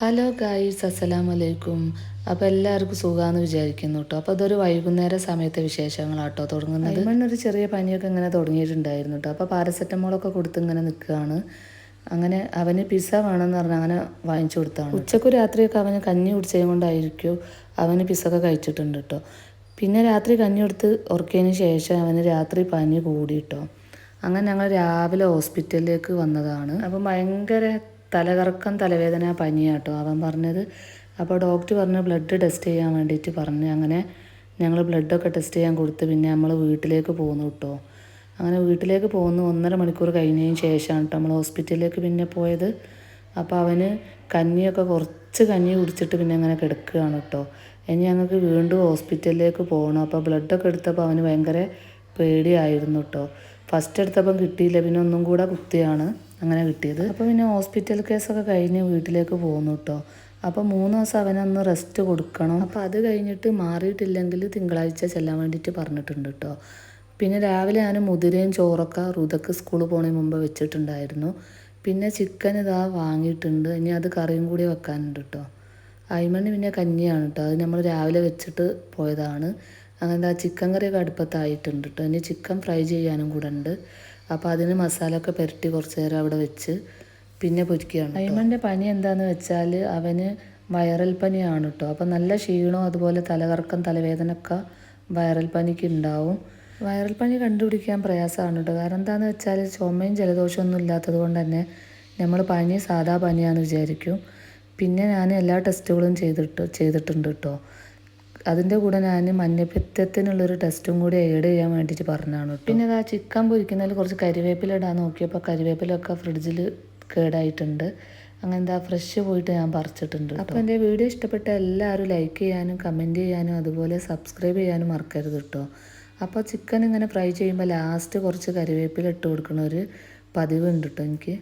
Hello guys അസ്സലാമു അലൈക്കും അപ്പോൾ എല്ലാവർക്കും സുഖമാണെന്ന് വിചാരിക്കുന്നു കേട്ടോ അപ്പോൾ അതൊരു വൈകുന്നേര സമയത്തെ വിശേഷങ്ങളാട്ടോ തുടങ്ങുന്നത്. ഒരു ചെറിയ പനിയൊക്കെ ഇങ്ങനെ തുടങ്ങിയിട്ടുണ്ടായിരുന്നു കേട്ടോ അപ്പോൾ പാരസെറ്റമോളൊക്കെ കൊടുത്ത് ഇങ്ങനെ നിൽക്കുകയാണ് അങ്ങനെ അവന് പിസ്സ വേണമെന്ന് പറഞ്ഞാൽ അങ്ങനെ വാങ്ങിച്ചു കൊടുത്താണ് ഉച്ചക്കും രാത്രിയൊക്കെ അവന് കഞ്ഞി കുടിച്ചത് കൊണ്ടായിരിക്കും അവന് പിസ്സ ഒക്കെ കഴിച്ചിട്ടുണ്ട് കേട്ടോ പിന്നെ രാത്രി കഞ്ഞി കൊടുത്ത് ഉറക്കിയതിന് ശേഷം അവന് രാത്രി പനി കൂടി കേട്ടോ അങ്ങനെ ഞങ്ങൾ രാവിലെ ഹോസ്പിറ്റലിലേക്ക് വന്നതാണ്. അപ്പം ഭയങ്കര തലകറക്കം തലവേദന പനിയാട്ടോ. അവൻ പറഞ്ഞത് അപ്പോൾ ഡോക്ടർ പറഞ്ഞു ബ്ലഡ് ടെസ്റ്റ് ചെയ്യാൻ വേണ്ടിയിട്ട് പറഞ്ഞു. അങ്ങനെ ഞങ്ങൾ ബ്ലഡൊക്കെ ടെസ്റ്റ് ചെയ്യാൻ കൊടുത്ത് പിന്നെ നമ്മൾ വീട്ടിലേക്ക് പോകുന്നു കേട്ടോ അങ്ങനെ വീട്ടിലേക്ക് പോകുന്നു ഒന്നര മണിക്കൂർ കഴിഞ്ഞതിന് ശേഷമാണ് കേട്ടോ നമ്മൾ ഹോസ്പിറ്റലിലേക്ക് പിന്നെ പോയത്. അപ്പോൾ അവന് കഞ്ഞിയൊക്കെ കുറച്ച് കഞ്ഞി കുടിച്ചിട്ട് പിന്നെ അങ്ങനെ കിടക്കുകയാണ് കേട്ടോ ഇനി ഞങ്ങൾക്ക് വീണ്ടും ഹോസ്പിറ്റലിലേക്ക് പോകണം. അപ്പോൾ ബ്ലഡൊക്കെ എടുത്തപ്പോൾ അവന് ഭയങ്കര പേടിയായിരുന്നു കേട്ടോ ഫസ്റ്റ് എടുത്തപ്പം കിട്ടിയില്ല. പിന്നെ ഒന്നും കൂടെ കുത്തിയാണ്. അങ്ങനെ കിട്ടിയത്. അപ്പോൾ പിന്നെ ഹോസ്പിറ്റൽ കേസൊക്കെ കഴിഞ്ഞ് വീട്ടിലേക്ക് പോകുന്നു കേട്ടോ അപ്പോൾ മൂന്ന് ദിവസം അവനൊന്ന് റെസ്റ്റ് കൊടുക്കണം. അപ്പോൾ അത് കഴിഞ്ഞിട്ട് മാറിയിട്ടില്ലെങ്കിൽ തിങ്കളാഴ്ച ചെല്ലാൻ വേണ്ടിയിട്ട് പറഞ്ഞിട്ടുണ്ട് കേട്ടോ പിന്നെ രാവിലെ ഞാൻ മുതിരയും ചോറൊക്കെ റുതക്ക് സ്കൂളിൽ പോണതിന് മുമ്പ് വെച്ചിട്ടുണ്ടായിരുന്നു. പിന്നെ ചിക്കൻ ഇതാ വാങ്ങിയിട്ടുണ്ട്. ഇനി അത് കറിയും കൂടി വെക്കാനുണ്ട് കേട്ടോ അയിമണ്ണി പിന്നെ കഞ്ഞിയാണ് കേട്ടോ അത് നമ്മൾ രാവിലെ വെച്ചിട്ട് പോയതാണ്. അങ്ങനെ ചിക്കൻ കറിയൊക്കെ അടുപ്പത്തായിട്ടുണ്ട് കേട്ടോ ഇനി ചിക്കൻ ഫ്രൈ ചെയ്യാനും കൂടെ ഉണ്ട്. അപ്പോൾ അതിന് മസാല ഒക്കെ പുരട്ടി കുറച്ച് നേരം അവിടെ വെച്ച് പിന്നെ പൊരിക്കുകയാണ് അയ്മന്റെ പനി എന്താന്ന് വെച്ചാൽ അവന് വൈറൽ പനിയാണ് കേട്ടോ അപ്പോൾ നല്ല ക്ഷീണവും അതുപോലെ തലകറക്കം തലവേദന ഒക്കെ വൈറൽ പനിക്ക് ഉണ്ടാവും. വൈറൽ പനി കണ്ടുപിടിക്കാൻ പ്രയാസമാണ് കേട്ടോ കാരണം എന്താണെന്ന് വെച്ചാൽ ചുമയും ജലദോഷമൊന്നും ഇല്ലാത്തത് കൊണ്ട് തന്നെ നമ്മൾ പനി സാധാ പനിയാണെന്ന് വിചാരിക്കും. പിന്നെ ഞാൻ എല്ലാ ടെസ്റ്റുകളും ചെയ്തിട്ട് ചെയ്തിട്ടുണ്ട് കേട്ടോ അതിന്റെ കൂടെ ഞാൻ മഞ്ഞപ്പിത്തത്തിനുള്ളൊരു ടെസ്റ്റും കൂടി ഏഡ് ചെയ്യാൻ വേണ്ടിയിട്ട് പറഞ്ഞതാണ് പിന്നെ അത് ആ ചിക്കൻ പൊരിക്കുന്നതിൽ കുറച്ച് കരിവേപ്പില ഇടാൻ നോക്കിയപ്പോൾ കരിവേപ്പിലൊക്കെ ഫ്രിഡ്ജിൽ കേടായിട്ടുണ്ട്. അങ്ങനെ എന്താ ഫ്രഷ് പോയിട്ട് ഞാൻ പറിച്ചിട്ടുണ്ട് അപ്പോൾ എന്റെ വീഡിയോ ഇഷ്ടപ്പെട്ട എല്ലാവരും ലൈക്ക് ചെയ്യാനും കമന്റ് ചെയ്യാനും അതുപോലെ സബ്സ്ക്രൈബ് ചെയ്യാനും മറക്കരുത് കേട്ടോ അപ്പോൾ ചിക്കൻ ഇങ്ങനെ ഫ്രൈ ചെയ്യുമ്പോൾ ലാസ്റ്റ് കുറച്ച് കരിവേപ്പില ഇട്ട് കൊടുക്കുന്ന ഒരു പതിവുണ്ട് കേട്ടോ എനിക്ക്.